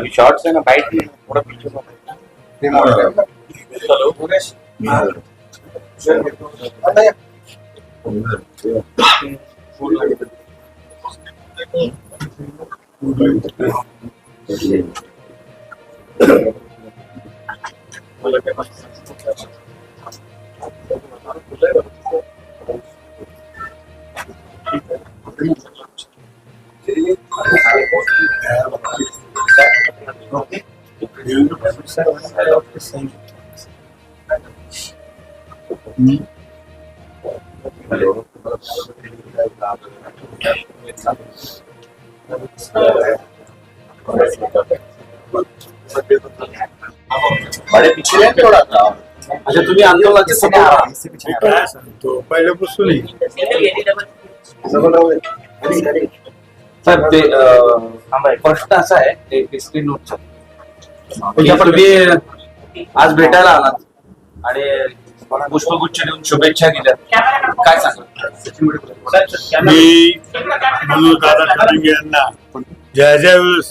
अभी शॉर्ट्स है ना बाइट में ओके अच्छा तुम्ही आंदोलनाचे काय सांगतो पहिल्यापासून साहेब ते प्रश्न असा आहे ते हिस्ट्री नोटचा तुम्ही आज भेटायला आलात आणि पुष्पगुच्छ देऊन शुभेच्छा दिल्या. काय सांगा मी यांना ज्या ज्या वेळेस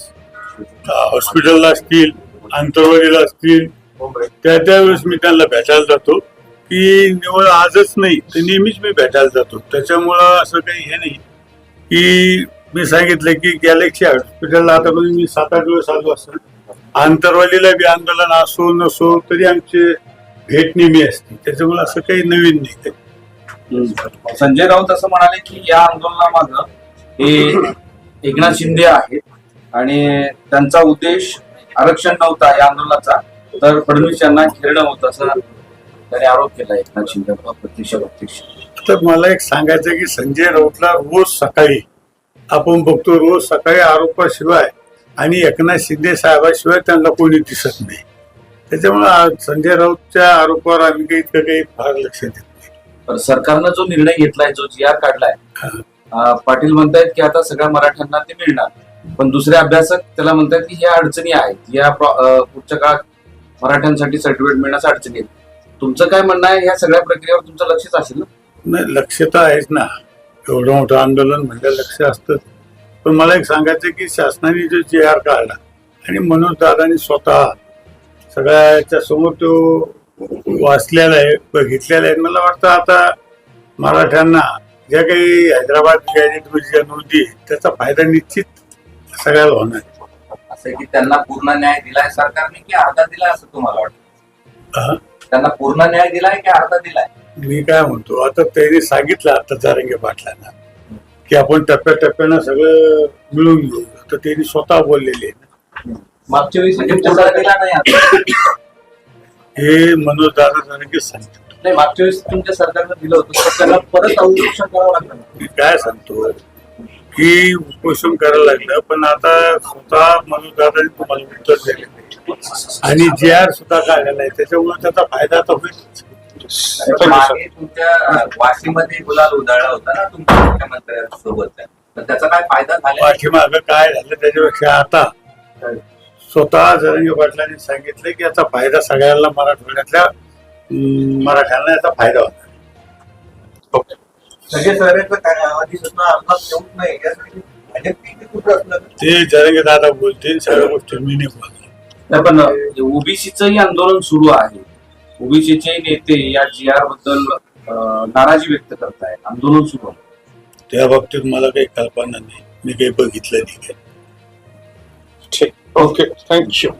हॉस्पिटलला असतील आंतरवाडीला असतील त्या त्यावेळेस मी त्यांना भेटायला जातो. की निवड आजच नाही तर नेहमीच मी भेटायला जातो. त्याच्यामुळं असं काही हे नाही की मी सांगितलं की गॅलेक्सी हॉस्पिटलला आता कधी मी सात आठ दिवस आलो असतो आंतरवालीला बी आंदोलन असो नसो तरी आमचे भेट नेहमी असते. त्याच्यामुळे असं काही नवीन नाही संजय राऊत असं म्हणाले की या आंदोलनामागं हे एकनाथ शिंदे आहेत आणि त्यांचा उद्देश आरक्षण नव्हता या आंदोलनाचा तर फडणवीस यांना घेरणं होतं असं त्यांनी आरोप केला एकनाथ शिंदे प्रत्यक्ष प्रत्यक्ष. तर मला एक सांगायचं की संजय राऊतला रोज सकाळी आपण बघतो रोज सकाळी आरोपाशिवाय आणि एकनाथ शिंदे साहेबाशिवाय त्यांना कोणी दिसत नाही. त्याच्यामुळे संजय राऊतच्या आरोपावर आम्ही काही इतकं काही फार लक्ष देत नाही. सरकारनं जो निर्णय घेतलाय जो जी आर काढलाय पाटील म्हणतायत की आता सगळ्या मराठ्यांना ते मिळणार. पण दुसरे अभ्यासक त्याला म्हणतात की ह्या अडचणी आहेत. या पुढच्या काळात मराठ्यांसाठी सर्टिफिकेट मिळण्याच्या अडचणी आहेत. तुमचं काय म्हणणं आहे? ह्या सगळ्या प्रक्रियेवर तुमचं लक्षच असेल ना? नाही लक्ष तर आहेच ना. एवढं मोठं आंदोलन म्हणजे लक्ष असतं पण मला एक सांगायचं की शासनाने जो जे आर काढला आणि मनोज दादानी स्वतः सगळ्याच्या समोर तो वाचलेला आहे बघितलेला आहे मला वाटतं आता मराठ्यांना ज्या काही हैदराबाद गॅजेटमध्ये नोंदी त्याचा फायदा निश्चित सगळ्याला होणार आहे. असं की त्यांना पूर्ण न्याय दिलाय सरकारने की अर्धा दिलाय असं तुम्हाला वाटतं हा? त्यांना पूर्ण न्याय दिलाय की अर्धा दिलाय मी काय म्हणतो आता त्यांनी सांगितलं आता जारंगे पाटलांना की आपण टप्प्याटप्प्यानं सगळं मिळून घेऊ. तर त्यांनी स्वतः बोललेले आहे मागच्या वेळेस म्हणजे दिला नाही आता. हे मनोज दादा जारंगे सांगतात. नाही मागच्या वेळेस तुमच्या सरकारनं दिलं होतं तर त्यांना परत करावं लागलं. ना. मी काय सांगतो की उपोषण करायला लागलं पण आता स्वतः मनोज दादाने तुम्हाला उत्तर आहे. आणि जे आर सुद्धा काढलेला आहे त्याच्यामुळे त्याचा फायदा आता होईल. मागे तुमच्या वाशीमध्ये गुलाल उधळला होता ना तुमच्या मुख्यमंत्र्यांसोबत. त्याचा काय फायदा झाला? पाठीमागं काय झालं त्याच्यापेक्षा आता? स्वतः जरंगे पाटलांनी सांगितलं की याचा फायदा सगळ्यांना मराठवाड्यातल्या अं, मराठ्यांना याचा फायदा होता काय येऊन नाही. यासाठी भाजप कुठं असलं? ते जरंगे दादा बोलतील सगळ्या गोष्टी मी नाही बोलतो नाही पण ओबीसीचंही आंदोलन सुरू आहे. ओबीसीचे नेते या जी आरबद्दल नाराजी व्यक्त करतायत. आंदोलन सुरू त्या बाबतीत मला काही कल्पना नाही. मी काही बघितलं नाही. ठीक. Okay thank you